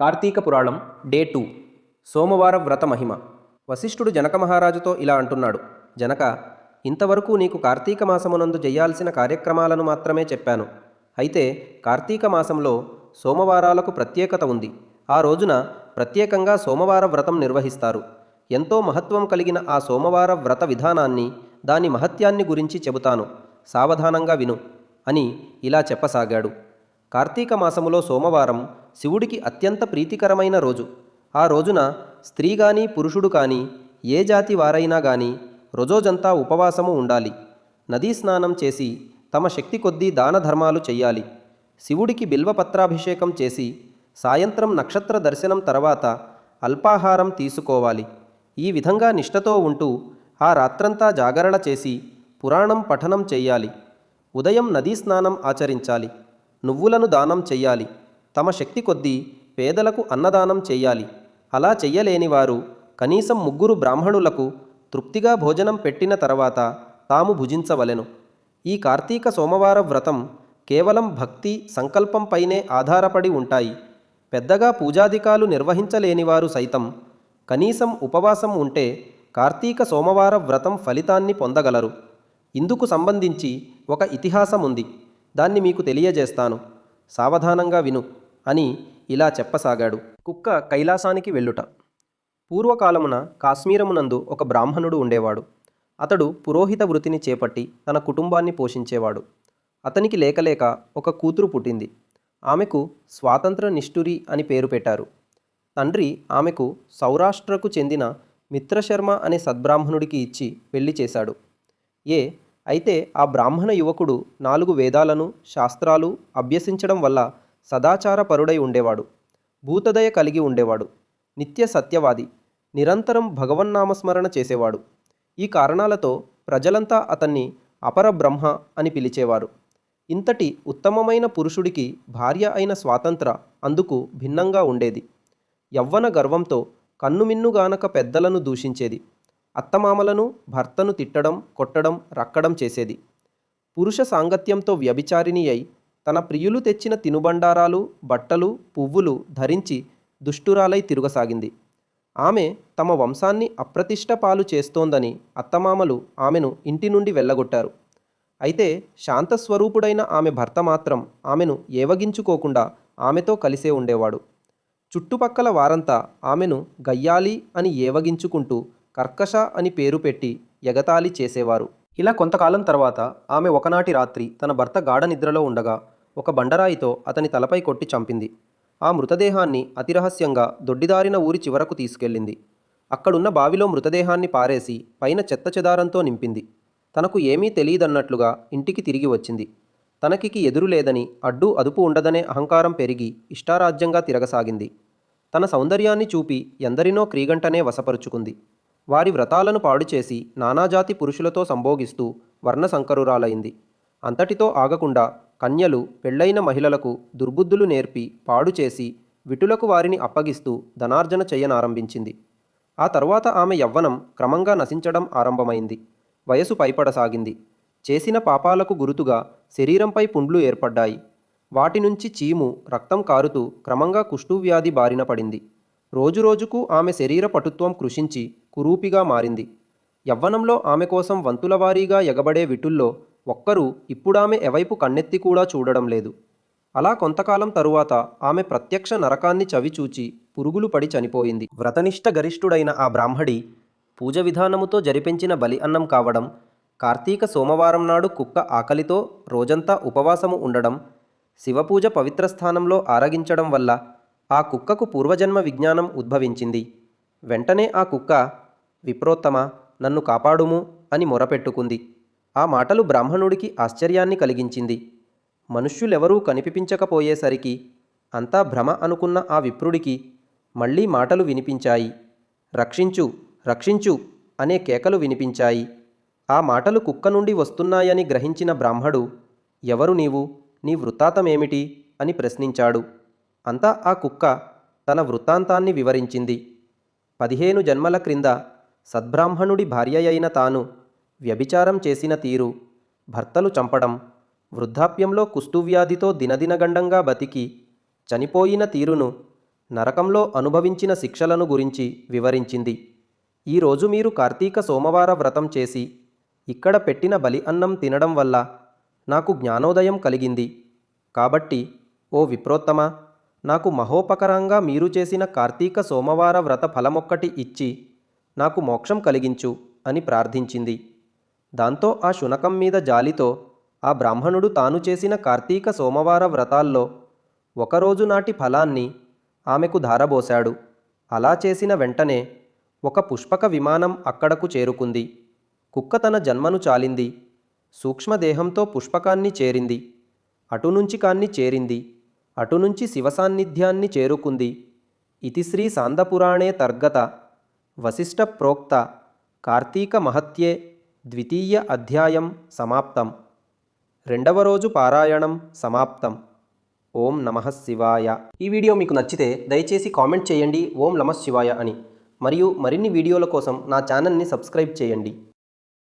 కార్తీక పురాణం day two. సోమవార వ్రత మహిమ. వశిష్ఠుడు జనక మహారాజుతో ఇలా అంటున్నాడు. జనక ఇంతవరకు నీకు కార్తీక మాసమునందు చేయాల్సిన కార్యక్రమాలను మాత్రమే చెప్పాను. అయితే కార్తీక మాసంలో సోమవారాలకు ప్రత్యేకత ఉంది. ఆ రోజున ప్రత్యేకంగా సోమవార వ్రతం నిర్వహిస్తారు. ఎంతో మహత్వం కలిగిన ఆ సోమవార వ్రత విధానాన్ని దాని మహత్యాన్ని గురించి చెబుతాను. సావధానంగా విను అని ఇలా చెప్పసాగాడు. కార్తీక మాసములో సోమవారం శివుడికి అత్యంత ప్రీతికరమైన రోజు. ఆ రోజున స్త్రీ గాని పురుషుడు కానీ ఏ జాతి వారైనా గాని రోజోజంతా ఉపవాసము ఉండాలి. నదీ స్నానం చేసి తమ శక్తి కొద్దీ దాన ధర్మాలు చెయ్యాలి. శివుడికి బిల్వపత్రాభిషేకం చేసి సాయంత్రం నక్షత్ర దర్శనం తర్వాత అల్పాహారం తీసుకోవాలి. ఈ విధంగా నిష్ఠతో ఉంటూ ఆ రాత్రంతా జాగరణ చేసి పురాణం పఠనం చెయ్యాలి. ఉదయం నదీ స్నానం ఆచరించాలి. నువ్వులను దానం చెయ్యాలి. తమ శక్తి కొద్దీ పేదలకు అన్నదానం చెయ్యాలి అలా చెయ్యలేని వారు కనీసం ముగ్గురు బ్రాహ్మణులకు తృప్తిగా భోజనం పెట్టిన తర్వాత తాము భుజించవలెను. ఈ కార్తీక సోమవార వ్రతం కేవలం భక్తి సంకల్పంపైనే ఆధారపడి ఉంటాయి. పెద్దగా పూజాధికాలు నిర్వహించలేనివారు సైతం కనీసం ఉపవాసం ఉంటే కార్తీక సోమవార వ్రతం ఫలితాన్ని పొందగలరు. ఇందుకు సంబంధించి ఒక ఇతిహాసం ఉంది దాన్ని మీకు తెలియజేస్తాను. సావధానంగా విను. అని ఇలా చెప్పసాగాడు. కుక్క కైలాసానికి వెళ్ళుట. పూర్వకాలమున కాశ్మీరమునందు ఒక బ్రాహ్మణుడు ఉండేవాడు. అతడు పురోహిత వృత్తిని చేపట్టి తన కుటుంబాన్ని పోషించేవాడు. అతనికి లేకలేక ఒక కూతురు పుట్టింది. ఆమెకు స్వాతంత్ర నిష్ఠురి అని పేరు పెట్టారు. తండ్రి ఆమెకు సౌరాష్ట్రకు చెందిన మిత్రశర్మ అనే సద్బ్రాహ్మణుడికి ఇచ్చి పెళ్ళి చేశాడు. ఏ అయితే ఆ బ్రాహ్మణ యువకుడు నాలుగు వేదాలను శాస్త్రాలు అభ్యసించడం వల్ల సదాచార పరుడై ఉండేవాడు. భూతదయ కలిగి ఉండేవాడు. నిత్య సత్యవాది. నిరంతరం భగవన్నామస్మరణ చేసేవాడు. ఈ కారణాలతో ప్రజలంతా అతన్ని అపర బ్రహ్మ అని పిలిచేవారు. ఇంతటి ఉత్తమమైన పురుషుడికి భార్య అయిన స్వాతంత్ర అందుకు భిన్నంగా ఉండేది. యవ్వన గర్వంతో కన్నుమిన్నుగానక పెద్దలను దూషించేది. అత్తమామలను భర్తను తిట్టడం కొట్టడం రక్కడం చేసేది. పురుష సాంగత్యంతో వ్యభిచారిణి అయి తన ప్రియులు తెచ్చిన తినుబండారాలు బట్టలు పువ్వులు ధరించి దుష్టురాలై తిరగసాగింది. ఆమె తమ వంశాన్ని అప్రతిష్ట పాలు చేస్తోందని అత్తమామలు ఆమెను ఇంటి నుండి వెళ్ళగొట్టారు. అయితే శాంతస్వరూపుడైన ఆమె భర్త మాత్రం ఆమెను ఏవగించుకోకుండా ఆమెతో కలిసే ఉండేవాడు. చుట్టుపక్కల వారంతా ఆమెను గయ్యాలి అని ఏవగించుకుంటూ కర్కశ అని పేరు పెట్టి ఎగతాళి చేసేవారు. ఇలా కొంతకాలం తర్వాత ఆమె ఒకనాటి రాత్రి తన భర్త గాఢ నిద్రలో ఉండగా ఒక బండరాయితో అతని తలపై కొట్టి చంపింది. ఆ మృతదేహాన్ని అతిరహస్యంగా దొడ్డిదారిన ఊరి చివరకు తీసుకెళ్ళింది. అక్కడున్న బావిలో మృతదేహాన్ని పారేసి పైన చెత్త చెదారంతో నింపింది. తనకు ఏమీ తెలియదన్నట్లుగా ఇంటికి తిరిగి వచ్చింది. తనకికి ఎదురు లేదని అడ్డు అదుపు ఉండదనే అహంకారం పెరిగి ఇష్టారాజ్యంగా తిరగసాగింది. తన సౌందర్యాన్ని చూపి ఎందరినో క్రీగంటనే వశపరుచుకుంది. వారి వ్రతాలను పాడు చేసి నానాజాతి పురుషులతో సంభోగిస్తూ వర్ణసంకరురాలైంది అంతటితో ఆగకుండా కన్యలు పెళ్ళైన మహిళలకు దుర్బుద్ధులు నేర్పి పాడు చేసి విటులకు వారిని అప్పగిస్తూ ధనార్జన చేయనారంభించింది. ఆ తరువాత ఆమె యవ్వనం క్రమంగా నశించడం ఆరంభమైంది. వయసు పైపడసాగింది. చేసిన పాపాలకు గురుతుగా శరీరంపై పుండ్లు ఏర్పడ్డాయి. వాటి నుంచి చీము రక్తం కారుతూ క్రమంగా కుష్ఠువ్యాధి బారిన పడింది. రోజురోజుకు ఆమె శరీర పటుత్వం కృషించి కురూపిగా మారింది. యవ్వనంలో ఆమె కోసం వంతులవారీగా ఎగబడే విటుల్లో ఒక్కరూ ఇప్పుడామె ఎవైపు కన్నెత్తి కూడా చూడడం లేదు. అలా కొంతకాలం తరువాత ఆమె ప్రత్యక్ష నరకాన్ని చవిచూచి పురుగులు పడి చనిపోయింది. వ్రతనిష్ట గరిష్ఠుడైన ఆ బ్రాహ్మడి పూజ విధానముతో జరిపించిన బలి అన్నం కావడం కార్తీక సోమవారం నాడు కుక్క ఆకలితో రోజంతా ఉపవాసము ఉండడం శివపూజ పవిత్ర స్థానంలో ఆరగించడం వల్ల ఆ కుక్కకు పూర్వజన్మ విజ్ఞానం ఉద్భవించింది. వెంటనే ఆ కుక్క విప్రోత్తమ నన్ను కాపాడుము అని మొరపెట్టుకుంది. ఆ మాటలు బ్రాహ్మణుడికి ఆశ్చర్యాన్ని కలిగించింది. మనుష్యులెవరూ కనిపించకపోయేసరికి అంతా భ్రమ అనుకున్న ఆ విప్రుడికి మళ్ళీ మాటలు వినిపించాయి. రక్షించు రక్షించు అనే కేకలు వినిపించాయి. ఆ మాటలు కుక్క నుండి వస్తున్నాయని గ్రహించిన బ్రాహ్మడు ఎవరు నీవు? నీ వృత్తాంతమేమిటి? అని ప్రశ్నించాడు. అంతా ఆ కుక్క తన వృత్తాంతాన్ని వివరించింది. పదిహేను జన్మల క్రింద సద్బ్రాహ్మణుడి భార్య అయిన తాను వ్యభిచారం చేసిన తీరు భర్తలు చంపడం వృద్ధాప్యంలో కుష్ఠువ్యాధితో దినదినగండంగా బతికి చనిపోయిన తీరును నరకంలో అనుభవించిన శిక్షలను గురించి వివరించింది. ఈరోజు మీరు కార్తీక సోమవార వ్రతం చేసి ఇక్కడ పెట్టిన బలి అన్నం తినడం వల్ల నాకు జ్ఞానోదయం కలిగింది. కాబట్టి ఓ విప్రోత్తమ నాకు మహోపకరంగా మీరు చేసిన కార్తీక సోమవార వ్రత ఫలమొక్కటి ఇచ్చి నాకు మోక్షం కలిగించు అని ప్రార్థించింది. దాంతో ఆ శునకం మీద జాలితో ఆ బ్రాహ్మణుడు తాను చేసిన కార్తీక సోమవార వ్రతాల్లో ఒకరోజు నాటి ఫలాన్ని ఆమెకు ధారబోశాడు. అలా చేసిన వెంటనే ఒక పుష్పక విమానం అక్కడకు చేరుకుంది. కుక్క తన జన్మను చాలింది. సూక్ష్మదేహంతో పుష్పకాన్ని చేరింది. అటునుంచి కాన్ని చేరింది. అటునుంచి శివ సాన్నిధ్యాన్ని చేరుకుంది. ఇది శ్రీ సాందపురాణే తర్గత వశిష్ట ప్రోక్త కార్తీక మహత్యే ద్వితీయ అధ్యాయం సమాప్తం. రెండవ రోజు పారాయణం సమాప్తం. ఓం నమః శివాయ. ఈ వీడియో మీకు నచ్చితే దయచేసి కామెంట్ చేయండి. ఓం నమ శివాయ అని. మరియు మరిన్ని వీడియోల కోసం నా ఛానల్ని సబ్స్క్రైబ్ చేయండి.